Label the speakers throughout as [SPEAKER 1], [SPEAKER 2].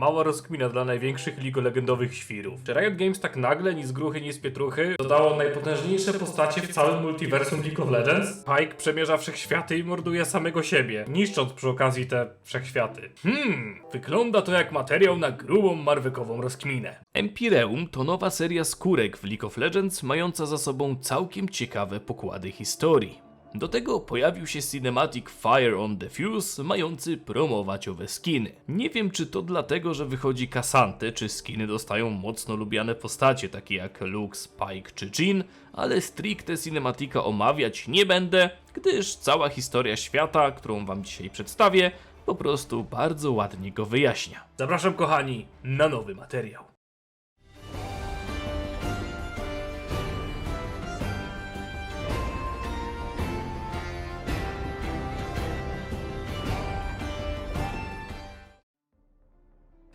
[SPEAKER 1] Mała rozkmina dla największych ligolegendowych świrów. Czy Riot Games tak nagle, ni z gruchy, ni z pietruchy, dodało najpotężniejsze postacie w całym multiversum League of Legends? Pike przemierza wszechświaty i morduje samego siebie, niszcząc przy okazji te wszechświaty. Hmm, wygląda to jak materiał na grubą marwykową rozkminę. Empireum to nowa seria skórek w League of Legends, mająca za sobą całkiem ciekawe pokłady historii. Do tego pojawił się Cinematic Fire on the Fuse, mający promować owe skiny. Nie wiem czy to dlatego, że wychodzi Kasante, czy skiny dostają mocno lubiane postacie, takie jak Lux, Pike czy Jin, ale stricte Cinematica omawiać nie będę, gdyż cała historia świata, którą wam dzisiaj przedstawię, po prostu bardzo ładnie go wyjaśnia. Zapraszam kochani na nowy materiał.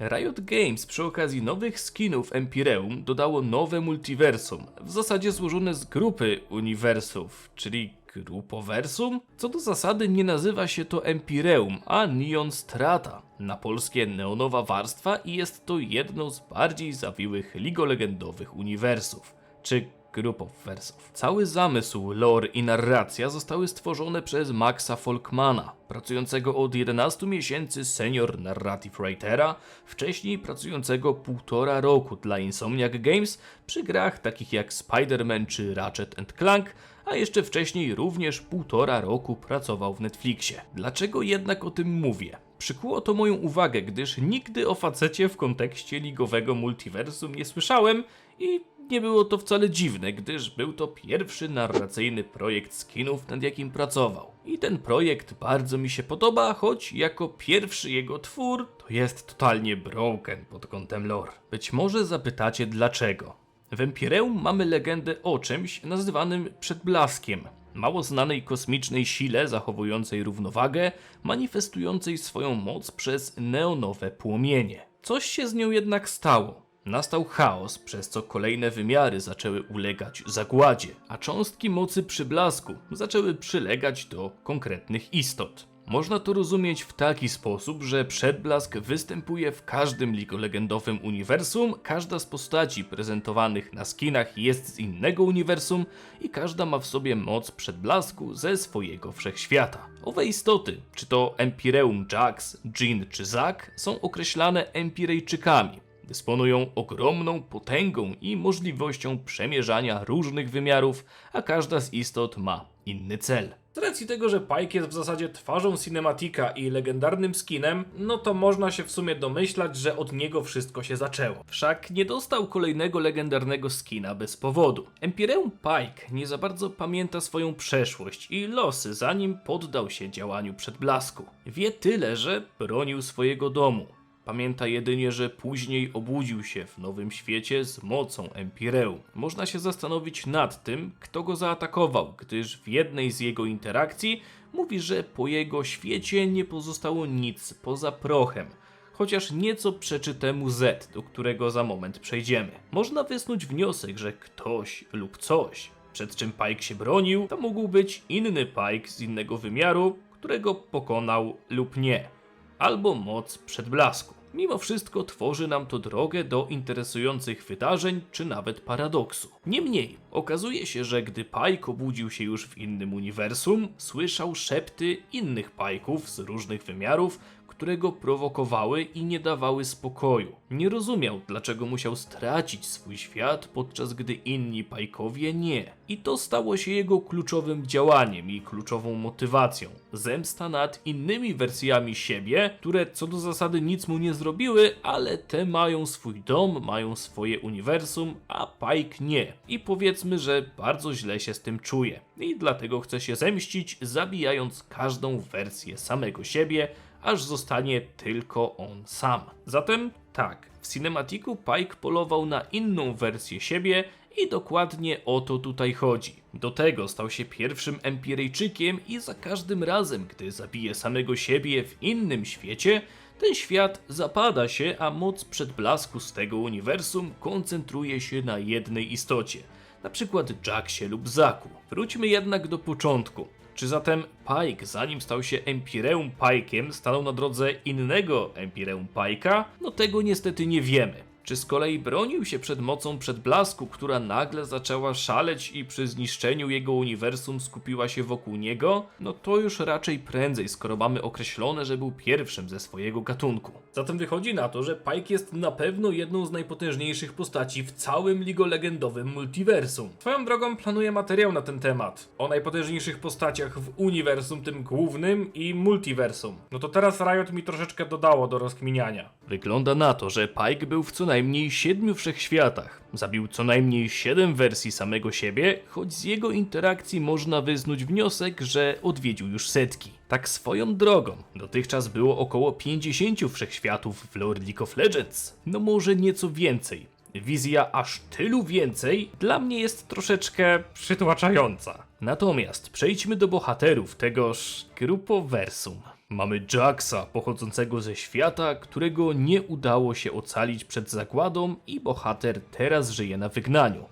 [SPEAKER 1] Riot Games przy okazji nowych skinów Empireum dodało nowe multiversum, w zasadzie złożone z grupy uniwersów, czyli grupoversum? Co do zasady nie nazywa się to Empireum, a Neon Strata. Na polskie neonowa warstwa i jest to jedno z bardziej zawiłych ligolegendowych uniwersów, czy grup wersów. Cały zamysł, lore i narracja zostały stworzone przez Maxa Folkmana, pracującego od 11 miesięcy senior narrative writera, wcześniej pracującego półtora roku dla Insomniac Games przy grach takich jak Spider-Man czy Ratchet Clank, a jeszcze wcześniej również półtora roku pracował w Netflixie. Dlaczego jednak o tym mówię? Przykuło to moją uwagę, gdyż nigdy o facecie w kontekście ligowego multiversum nie słyszałem i nie było to wcale dziwne, gdyż był to pierwszy narracyjny projekt skinów, nad jakim pracował. I ten projekt bardzo mi się podoba, choć jako pierwszy jego twór to jest totalnie broken pod kątem lore. Być może zapytacie dlaczego. W Empireum mamy legendę o czymś nazywanym przedblaskiem, mało znanej kosmicznej sile zachowującej równowagę, manifestującej swoją moc przez neonowe płomienie. Coś się z nią jednak stało. Nastał chaos, przez co kolejne wymiary zaczęły ulegać zagładzie, a cząstki mocy przyblasku zaczęły przylegać do konkretnych istot. Można to rozumieć w taki sposób, że przedblask występuje w każdym ligolegendowym uniwersum, każda z postaci prezentowanych na skinach jest z innego uniwersum i każda ma w sobie moc przedblasku ze swojego wszechświata. Owe istoty, czy to Empireum Jax, Jin czy Zak, są określane Empirejczykami. Dysponują ogromną potęgą i możliwością przemierzania różnych wymiarów, a każda z istot ma inny cel. Z racji tego, że Pike jest w zasadzie twarzą Cinematica i legendarnym skinem, no to można się w sumie domyślać, że od niego wszystko się zaczęło. Wszak nie dostał kolejnego legendarnego skina bez powodu. Empireum Pike nie za bardzo pamięta swoją przeszłość i losy, zanim poddał się działaniu przedblasku. Wie tyle, że bronił swojego domu. Pamięta jedynie, że później obudził się w nowym świecie z mocą Empireum. Można się zastanowić nad tym, kto go zaatakował, gdyż w jednej z jego interakcji mówi, że po jego świecie nie pozostało nic poza prochem. Chociaż nieco przeczy temu Z, do którego za moment przejdziemy. Można wysnuć wniosek, że ktoś lub coś, przed czym Pike się bronił, to mógł być inny Pike z innego wymiaru, którego pokonał lub nie albo moc przedblasku. Mimo wszystko tworzy nam to drogę do interesujących wydarzeń czy nawet paradoksu. Niemniej, okazuje się, że gdy Pike obudził się już w innym uniwersum, słyszał szepty innych Pajków z różnych wymiarów, które go prowokowały i nie dawały spokoju. Nie rozumiał, dlaczego musiał stracić swój świat, podczas gdy inni Pajkowie nie. I to stało się jego kluczowym działaniem i kluczową motywacją. Zemsta nad innymi wersjami siebie, które co do zasady nic mu nie zrobiły, ale te mają swój dom, mają swoje uniwersum, a Pike nie. I powiedzmy, że bardzo źle się z tym czuje. I dlatego chce się zemścić, zabijając każdą wersję samego siebie, aż zostanie tylko on sam. Zatem tak, w Cinematiku Pike polował na inną wersję siebie i dokładnie o to tutaj chodzi. Do tego stał się pierwszym Empirejczykiem i za każdym razem, gdy zabije samego siebie w innym świecie, ten świat zapada się, a moc przedblasku z tego uniwersum koncentruje się na jednej istocie, na przykład Jacksie lub Zaku. Wróćmy jednak do początku. Czy zatem Pike, zanim stał się Empireum Pike'iem, stanął na drodze innego Empireum Pike'a? No tego niestety nie wiemy. Czy z kolei bronił się przed mocą przedblasku, która nagle zaczęła szaleć i przy zniszczeniu jego uniwersum skupiła się wokół niego? No to już raczej prędzej, skoro mamy określone, że był pierwszym ze swojego gatunku. Zatem wychodzi na to, że Pike jest na pewno jedną z najpotężniejszych postaci w całym Ligo-legendowym multiversum. Swoją drogą planuję materiał na ten temat. O najpotężniejszych postaciach w uniwersum tym głównym i multiversum. No to teraz Riot mi troszeczkę dodało do rozkminiania. Wygląda na to, że Pike był w co najmniej siedmiu wszechświatach. Zabił co najmniej siedem wersji samego siebie, choć z jego interakcji można wysnuć wniosek, że odwiedził już setki. Tak swoją drogą, dotychczas było około 50 wszechświatów w lore League of Legends. No może nieco więcej. Wizja aż tylu więcej dla mnie jest troszeczkę przytłaczająca. Natomiast przejdźmy do bohaterów tegoż grupoversum. Mamy Jaxa, pochodzącego ze świata, którego nie udało się ocalić przed zagładą i bohater teraz żyje na wygnaniu.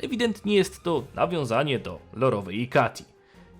[SPEAKER 1] Ewidentnie jest to nawiązanie do lorowej Ikati.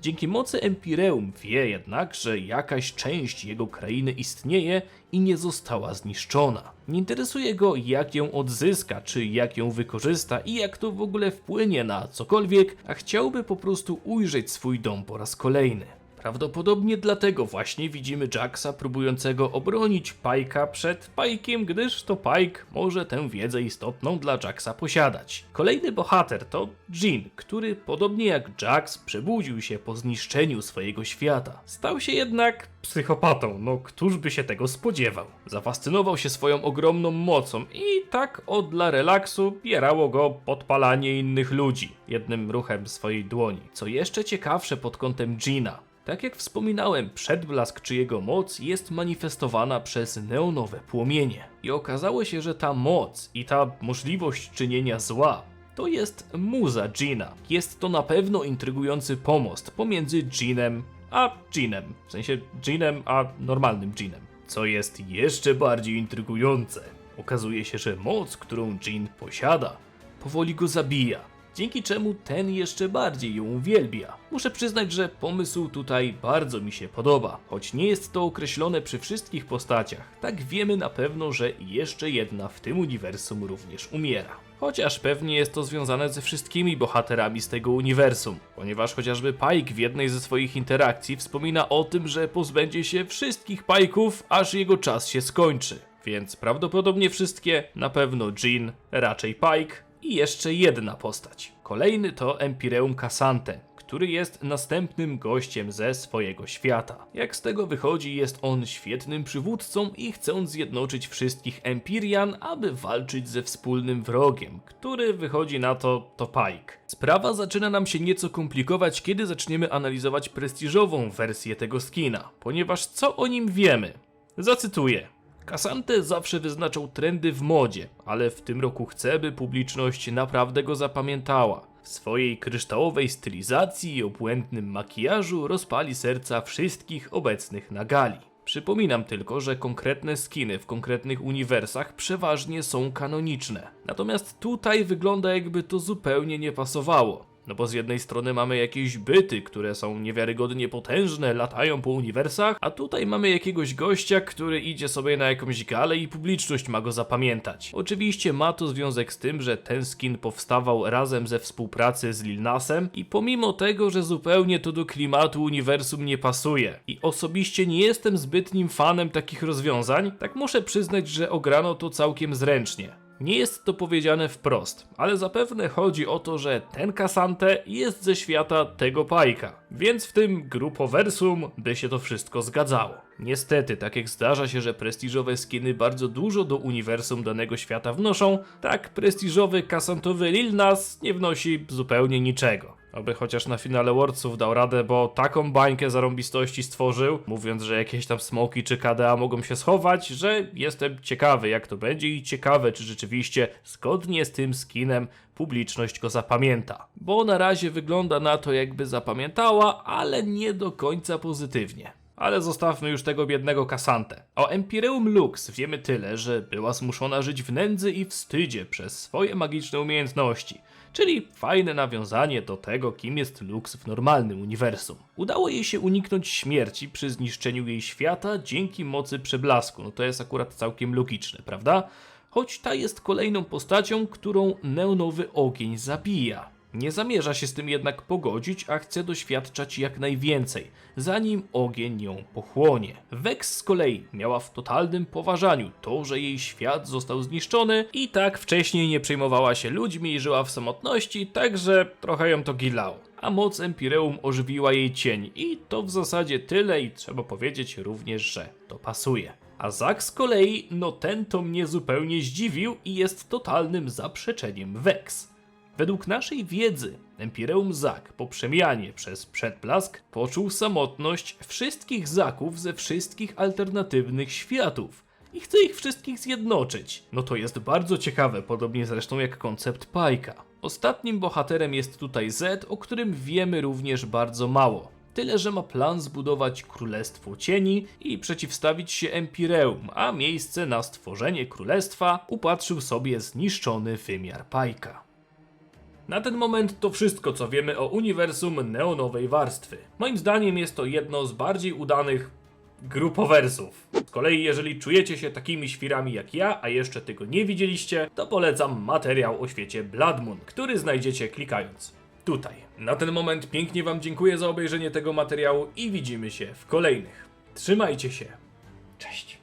[SPEAKER 1] Dzięki mocy Empireum wie jednak, że jakaś część jego krainy istnieje i nie została zniszczona. Nie interesuje go jak ją odzyska, czy jak ją wykorzysta i jak to w ogóle wpłynie na cokolwiek, a chciałby po prostu ujrzeć swój dom po raz kolejny. Prawdopodobnie dlatego właśnie widzimy Jacksa próbującego obronić Pajka przed Pajkiem, gdyż to Pike może tę wiedzę istotną dla Jacksa posiadać. Kolejny bohater to Jean, który podobnie jak Jax przebudził się po zniszczeniu swojego świata. Stał się jednak psychopatą, no któż by się tego spodziewał. Zafascynował się swoją ogromną mocą i tak od dla relaksu bierało go podpalanie innych ludzi jednym ruchem swojej dłoni. Co jeszcze ciekawsze pod kątem Gina, tak jak wspominałem, przedblask czy jego moc jest manifestowana przez neonowe płomienie. I okazało się, że ta moc i ta możliwość czynienia zła to jest muza Gina. Jest to na pewno intrygujący pomost pomiędzy Ginem a Ginem. W sensie Ginem a normalnym Ginem. Co jest jeszcze bardziej intrygujące, okazuje się, że moc, którą Jin posiada, powoli go zabija dzięki czemu ten jeszcze bardziej ją uwielbia. Muszę przyznać, że pomysł tutaj bardzo mi się podoba, choć nie jest to określone przy wszystkich postaciach, tak wiemy na pewno, że jeszcze jedna w tym uniwersum również umiera. Chociaż pewnie jest to związane ze wszystkimi bohaterami z tego uniwersum, ponieważ chociażby Pike w jednej ze swoich interakcji wspomina o tym, że pozbędzie się wszystkich Pajków, aż jego czas się skończy. Więc prawdopodobnie wszystkie, na pewno Jean, raczej Pike, i jeszcze jedna postać. Kolejny to Empireum Cassante, który jest następnym gościem ze swojego świata. Jak z tego wychodzi, jest on świetnym przywódcą i chcąc zjednoczyć wszystkich Empirian, aby walczyć ze wspólnym wrogiem, który wychodzi na to to Pike. Sprawa zaczyna nam się nieco komplikować, kiedy zaczniemy analizować prestiżową wersję tego skina, ponieważ co o nim wiemy? Zacytuję. Kasante zawsze wyznaczał trendy w modzie, ale w tym roku chce, by publiczność naprawdę go zapamiętała. W swojej kryształowej stylizacji i obłędnym makijażu rozpali serca wszystkich obecnych na gali. Przypominam tylko, że konkretne skiny w konkretnych uniwersach przeważnie są kanoniczne. Natomiast tutaj wygląda jakby to zupełnie nie pasowało. No bo z jednej strony mamy jakieś byty, które są niewiarygodnie potężne, latają po uniwersach, a tutaj mamy jakiegoś gościa, który idzie sobie na jakąś galę i publiczność ma go zapamiętać. Oczywiście ma to związek z tym, że ten skin powstawał razem ze współpracy z Lil Nasem i pomimo tego, że zupełnie to do klimatu uniwersum nie pasuje i osobiście nie jestem zbytnim fanem takich rozwiązań, tak muszę przyznać, że ograno to całkiem zręcznie. Nie jest to powiedziane wprost, ale zapewne chodzi o to, że ten Kasante jest ze świata tego Pajka, więc w tym grupoversum by się to wszystko zgadzało. Niestety, tak jak zdarza się, że prestiżowe skiny bardzo dużo do uniwersum danego świata wnoszą, tak prestiżowy kasantowy Lil Nas nie wnosi zupełnie niczego. Oby chociaż na finale Worldsów dał radę, bo taką bańkę zarąbistości stworzył, mówiąc, że jakieś tam smoki czy KDA mogą się schować, że jestem ciekawy jak to będzie i ciekawe, czy rzeczywiście zgodnie z tym skinem publiczność go zapamięta. Bo na razie wygląda na to, jakby zapamiętała, ale nie do końca pozytywnie. Ale zostawmy już tego biednego Kasantę. O Empireum Lux wiemy tyle, że była zmuszona żyć w nędzy i wstydzie przez swoje magiczne umiejętności. Czyli fajne nawiązanie do tego, kim jest Lux w normalnym uniwersum. Udało jej się uniknąć śmierci przy zniszczeniu jej świata dzięki mocy przeblasku. No to jest akurat całkiem logiczne, prawda? Choć ta jest kolejną postacią, którą neonowy ogień zabija. Nie zamierza się z tym jednak pogodzić, a chce doświadczać jak najwięcej, zanim ogień ją pochłonie. Vex z kolei miała w totalnym poważaniu to, że jej świat został zniszczony i tak wcześniej nie przejmowała się ludźmi i żyła w samotności, także trochę ją to gilało. A moc Empireum ożywiła jej cień i to w zasadzie tyle i trzeba powiedzieć również, że to pasuje. A Zack z kolei, no ten to mnie zupełnie zdziwił i jest totalnym zaprzeczeniem Vex. Według naszej wiedzy, Empireum Zak po przemianie przez przedblask poczuł samotność wszystkich Zaków ze wszystkich alternatywnych światów i chce ich wszystkich zjednoczyć. No to jest bardzo ciekawe, podobnie zresztą jak koncept Pajka. Ostatnim bohaterem jest tutaj Z, o którym wiemy również bardzo mało. Tyle, że ma plan zbudować Królestwo Cieni i przeciwstawić się Empireum, a miejsce na stworzenie królestwa upatrzył sobie zniszczony wymiar Pajka. Na ten moment to wszystko, co wiemy o uniwersum neonowej warstwy. Moim zdaniem jest to jedno z bardziej udanych grupowersów. Z kolei, jeżeli czujecie się takimi świrami jak ja, a jeszcze tego nie widzieliście, to polecam materiał o świecie Blood Moon, który znajdziecie klikając tutaj. Na ten moment pięknie Wam dziękuję za obejrzenie tego materiału i widzimy się w kolejnych. Trzymajcie się. Cześć.